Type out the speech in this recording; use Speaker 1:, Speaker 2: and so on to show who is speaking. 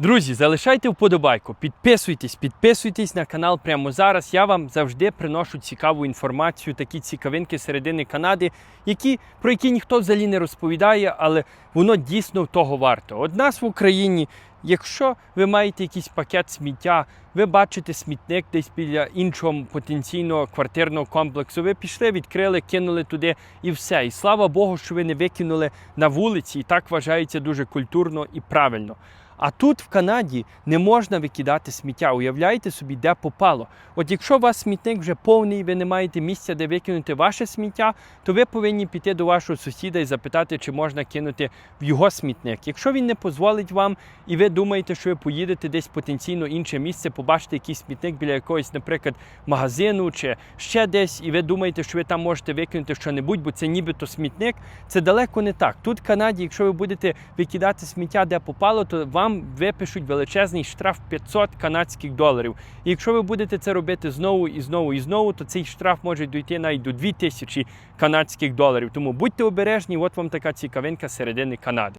Speaker 1: Друзі, залишайте вподобайку, підписуйтесь, підписуйтесь на канал прямо зараз. Я вам завжди приношу цікаву інформацію, такі цікавинки середини Канади, які, про які ніхто взагалі не розповідає, але воно дійсно того варто. От нас в Україні, якщо ви маєте якийсь пакет сміття, ви бачите смітник десь біля іншого потенційного квартирного комплексу, ви пішли, відкрили, кинули туди і все. І слава Богу, що ви не викинули на вулиці, і так вважається дуже культурно і правильно. А тут в Канаді не можна викидати сміття. Уявляєте собі, де попало. От якщо у вас смітник вже повний, ви не маєте місця, де викинути ваше сміття, то ви повинні піти до вашого сусіда і запитати, чи можна кинути в його смітник. Якщо він не дозволить вам, і ви думаєте, що ви поїдете десь потенційно інше місце, побачите якийсь смітник біля якогось, наприклад, магазину чи ще десь, і ви думаєте, що ви там можете викинути що-небудь, бо це нібито смітник, це далеко не так. Тут в Канаді, якщо ви будете викидати сміття, де попало, то вам випишуть величезний штраф 500 канадських доларів. І якщо ви будете це робити знову і знову і знову, то цей штраф може дійти навіть до 2000 канадських доларів. Тому будьте обережні, от вам така цікавинка середини Канади.